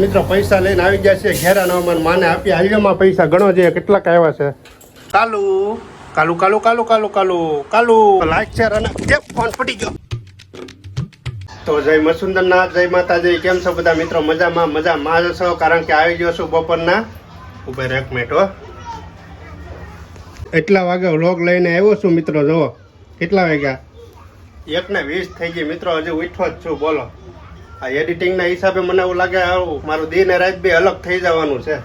મિત્રો પૈસા લઈને આવી ગયા છે. ઘેરા નવામાન માને આપી. હાઈવેમાં પૈસા ગણો છે. કેટલાક આવ્યા છે. કાલુ કાલુ કાલુ કાલુ કાલુ કાલુ કાલુ. લાઈક શેર અને જે ફોન ફટી ગયો? તો જય મસુંદરનાથ જય માતાજી. કેમ છો બધા મિત્રો? મજામાં મજામાં. જ છો? કારણ કે આવી ગયો છું બપોરના. ઉપર એક મિનિટ હો. એટલા વાગે વ્લોગ લઈને આવ્યો છું મિત્રો જુઓ. કેટલા વાગ્યા? એક ને વીસ થઈ ગઈ. મિત્રો હજી ઉઠો જ છું. બોલો. આ એડિટિંગના હિસાબે મને એવું લાગે મારું દિન ને રાત બી અલગ થઈ જવાનું છે.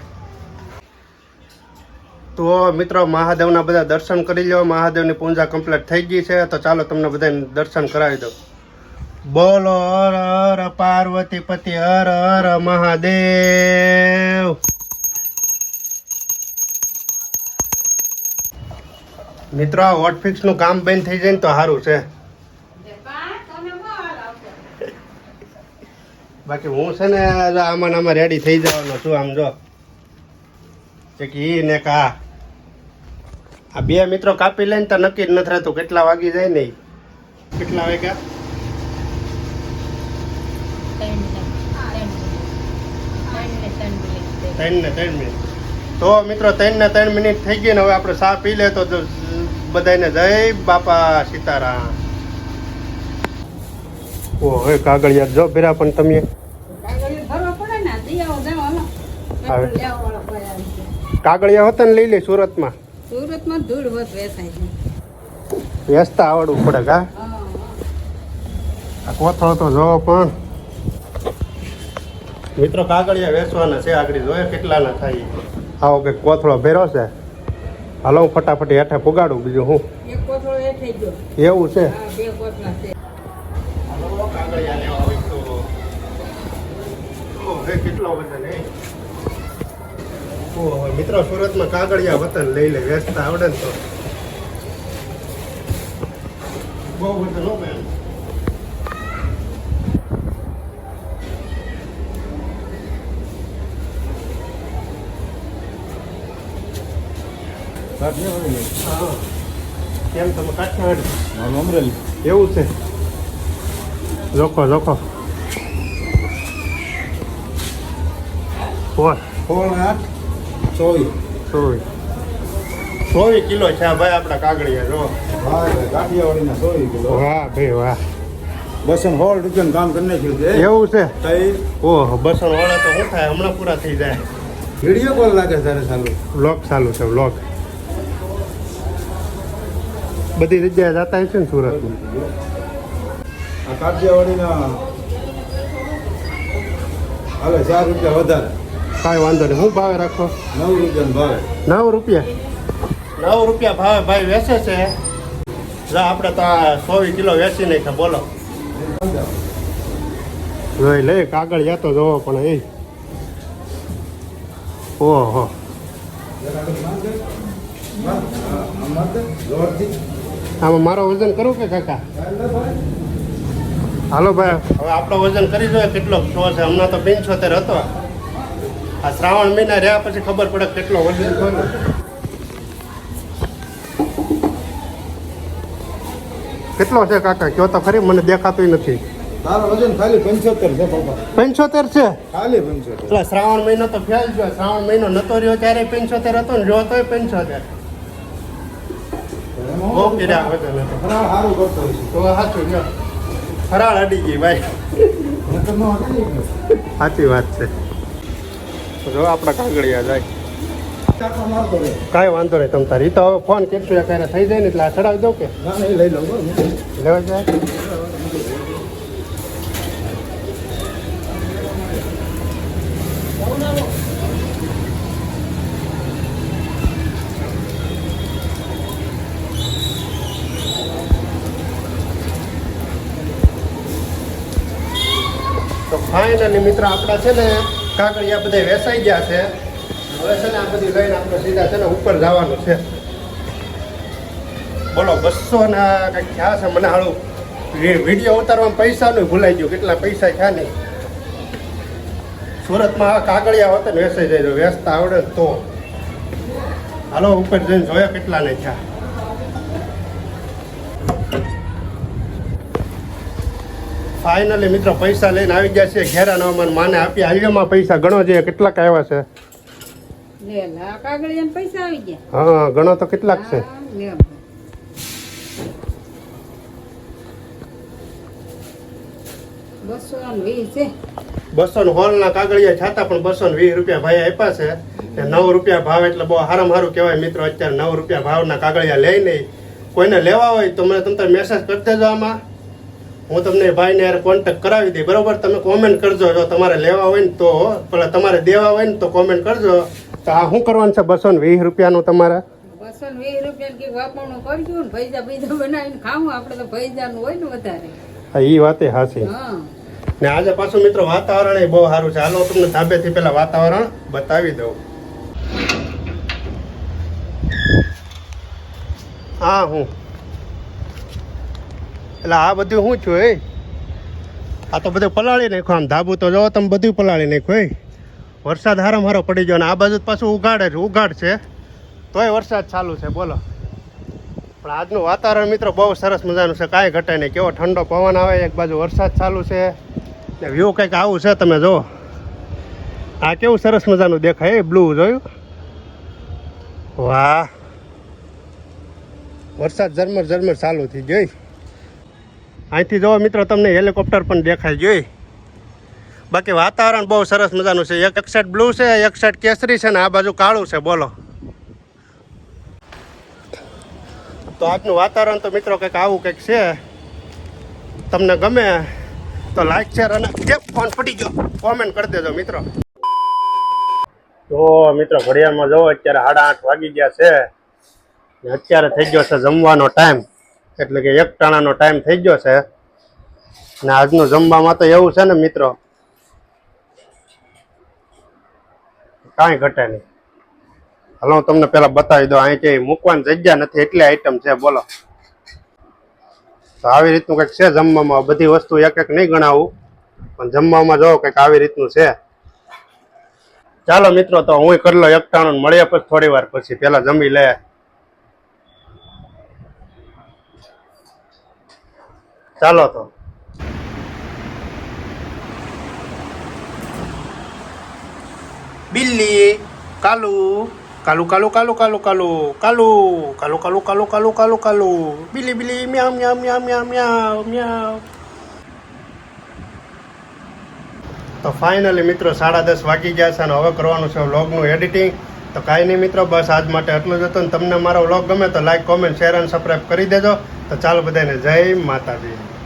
તો મિત્રો, મહાદેવના બધા દર્શન કરી લો મહાદેવની પૂજા કમ્પ્લીટ થઈ ગઈ છે. તો ચાલો તમને બધાને દર્શન કરાવી દઉં. બોલો, હર હર, પાર્વતી પતિ, હર હર, મહાદેવ. મિત્રો, આ હોટફિક્સનું કામ બંધ થઈ જાય ને તો સારું છે. બાકી હું છે ને આમાં આમાં રેડી થઈ જવાનો છું આમ જો. એક ઈ ને કા. આ બે મિત્રો કાપી લઈને તો નક્કી જ નથી રહેતું કેટલા વાગી જાય ને કેટલા વાગ્યા? ત્રણ ને ત્રણ મિનિટ તો મિત્રો ત્રણ ને ત્રણ મિનિટ. થઈ ગઈ ને હવે આપણે ચા પી લે તો બધાને જય બાપા સીતારામ. ઓ હવે કાગળિયા જો ભેરા પણ તમે. કાગળિયા હતા ને લઈ લે સુરતમાં. સુરતમાં ધૂળ વધ વેસાય છે. વેચતા આવડવું પડે કા? આ કોથળો તો જોવો પણ. મિત્રો કાગળિયા વેચવાના છે આગળ. જોઈએ કેટલાના થાય. આવો કે કોથળો ભેરો છે. હાલો હું ફટાફટ હેઠે પુગાડું બીજું હું. એવું છે? હા બે કોથળા કાગળિયા લેવા હોય તો ઓહો, હે, કેટલો વજન હે ઓહો, મિત્રો સુરતમાં કાગળિયા વતન લઈ લે વેચતા આવડે ને તો. બહુ વજન હો. બેન. કેમ તમે કાઠિયાવાડી અમરેલી. એવું છે? જોખો જોખો ફોર સોળ આઠ ચોવીસ. ચોવીસ. ચોવીસ કિલો છે ભાઈ આપણા કાગળિયા જો. હા કાઠિયાવાડીના ચોવીસ કિલો. વાહ ભાઈ વાહ. બસો સોળ રૂપિયાનું કામ કરી નાખ્યું છે. એવું છે? ઓહો. બસો વાળા તો શું થાય હમણાં પૂરા થઈ જાય. વીડિયો કોલ લાગે તારે ચાલુ? વ્લોગ ચાલુ છે વ્લોગ બધી જગ્યાએ જતા છે ને સુરત? આ કાઠિયાવાડીના હાલે ચાર રૂપિયા વધારે. કાંઈ વાંધો નહીં. હું ભાવે રાખો? નવ રૂપિયા ભાવે. નવ રૂપિયા? નવ રૂપિયા ભાવે ભાઈ વેચે છે. જા આપણે તો આ સોવી કિલો વેચી નાખ્યા બોલો. જોઈ લે કાગળ જતો જોવો પણ એ. ઓહો. આમાં મારો વજન કરું કે કાકા? હાલો ભાઈ. હવે આપણો વજન કરી જોઈએ કેટલો શો છે? હમણાં તો પંચોતેર હતો. આ શ્રાવણ મહિના રહ્યા પછી ખબર પડે કેટલો વજન થયો કેટલો છે કાકા? કયો તો ખરી? મને દેખાતું નથી. તારો વજન ખાલી પંચોતેર છે પંચોતેર છે? ખાલી પંચોતેર. એટલે શ્રાવણ મહિનો તો ફેલ ગયો શ્રાવણ મહિનો નતો રહ્યો ત્યારે પંચોતેર હતો ને રહ્યો તોય પંચોતેર. બહુ વજન હતો. સારું કરતો તો સાચું જો ફરાળ અડી ગઈ ભાઈ. છે. સાચી વાત છે. જો આપણા કાગળિયા જાય. કાંઈ વાંધો નહીં તમે તારી. તો હવે ફોન કેટલું ક્યારે થઈ જાય ને એટલે આ ચડાવી દઉં કે? લઈ લઉં લેવા જાય? તો ફાઇનલી મિત્ર આપણા છે ને કાગળિયા બધા વેસાઈ ગયા છે. હવે છે ને આ બધી લઈને આપણે સીધા છે ને ઉપર જવાનું છે. બોલો, બસો ના કંઈક થયા છે મને હાળું. વીડિયો ઉતારવામાં પૈસાનું ભૂલાઈ ગયું, કેટલા પૈસા થયા નહીં. સુરતમાં કાગળિયા હોત ને વેસાઈ જાય વેસતા આવડે તો. હાલો, ઉપર જઈને જોયા કેટલા નહીં થયા. ફાઇનલી મિત્રો પૈસા લઈને આવી ગયા છે. ઘેરા નવમાન માને આપી. હાલ્યોમાં પૈસા ગણો છે કેટલાક આવ્યા છે? હા ઘણો તો કેટલાક છે. બસો ને હોલ ના કાગળિયા છાતા પણ બસો ને વીસ રૂપિયા ભાઈ આપ્યા છે. નવ રૂપિયા ભાવ એટલે બહુ સારામાં સારું કહેવાય મિત્રો. અત્યારે નવ રૂપિયા ભાવના કાગળિયા લઈ નહીં કોઈને લેવા હોય તો મને તમને મેસેજ કરી દેજો આમાં. હું તમને ભાઈને યાર કોન્ટેક્ટ કરાવી દઈ બરોબર? તમે કોમેન્ટ કરજો. જો તમારે લેવા હોય ને તો પેલા તમારે દેવા હોય ને તો કોમેન્ટ કરજો. તો આ શું કરવાનું છે? બસો ને વીસ રૂપિયાનું તમારે? બસો ને વીસ રૂપિયા કે વાપરણું કરશું ને પૈસા પૈસા બનાવીને ખાવું. આપણે તો હોય ને વધારે. હા એ વાતે હાસી હા. ને આજે પાછું મિત્રો વાતાવરણ એ બહુ સારું છે. હાલો તમને ધાબેથી પહેલાં વાતાવરણ બતાવી દઉં. હા હું. એટલે આ બધું શું છું એ આ તો બધું પલાળી નાખ્યું, આમ ધાબુ તો જો તમે બધું પલાળી નાખ્યું એ વરસાદ હારો હારો પડી ગયો ને આ બાજુ પાછું ઉગાડે છે ઉગાડ છે. તોય વરસાદ ચાલુ છે, બોલો. પણ આજનું વાતાવરણ મિત્રો બહુ સરસ મજાનું છે, કાંઈ ઘટે નહીં. કેવો ઠંડો પવન આવે, એક બાજુ વરસાદ ચાલુ છે. ને વ્યૂ કંઈક આવું છે તમે જો. આ કેવું સરસ મજાનું દેખાય બ્લુ જોયું? વાહ. વરસાદ ઝરમર ઝરમર ચાલુ થઈ જોઈ અહીંથી જો મિત્રો, તમને હેલિકોપ્ટર પણ દેખાય જોઈ. બાકી વાતાવરણ બહુ સરસ મજાનું છે. એક એક સાઈડ બ્લુ છે, એક સાઈડ કેસરી છે ને આ બાજુ કાળું છે, બોલો. તો આજનું વાતાવરણ તો મિત્રો કંઈક આવું કંઈક છે. તમને ગમે તો લાઈક શેર અને જે ફોન પડી ગયો કોમેન્ટ કરી દેજો મિત્રો. તો મિત્રો, ઘડિયાળમાં જવો અત્યારે સાડા આઠ વાગી ગયા છે. અત્યારે થઈ ગયો છે જમવાનો ટાઈમ એટલે કે એક ટાણાનો ટાઈમ થઈ ગયો છે. ને આજનું જમવામાં તો એવું છે ને મિત્રો, કાંઈ ઘટે નહીં. હાલો, હું તમને પેલા બતાવી દઉં, અહીં કે મૂકવાની જગ્યા નથી, એટલી આઈટમ છે, બોલો. તો આવી રીતનું કંઈક છે જમવામાં? બધી વસ્તુ એક એક નહીં ગણાવું, પણ જમવામાં જો કંઈક આવી રીતનું છે. ચાલો મિત્રો, તો હું કરી લો એકટાણું મળીએ પછી થોડી વાર પછી. પેલા જમી લે. ચાલો તો બિલ્લી કાલુ કાલુ કાલુ કાલુ કાલુ કાલુ કાલુ કાલુ કાલુ કાલુ કાલુ કાલુ કાલુ બિલ્લી બિલ્લી મ્યાવ મ્યાવ મ્યાવ મ્યાવ મ્યાવ મ્યાવ તો ફાઇનલી મિત્રો સાડા દસ વાગી ગયા છે અને હવે કરવાનું છે વ્લોગનું એડિટિંગ તો કાંઈ નહીં મિત્રો બસ આજ માટે એટલું જ હતું ને તમને મારો વ્લોગ ગમે તો લાઈક કોમેન્ટ શેર અને સબસ્ક્રાઈબ કરી દેજો તો ચાલો બધાને જય માતાજી.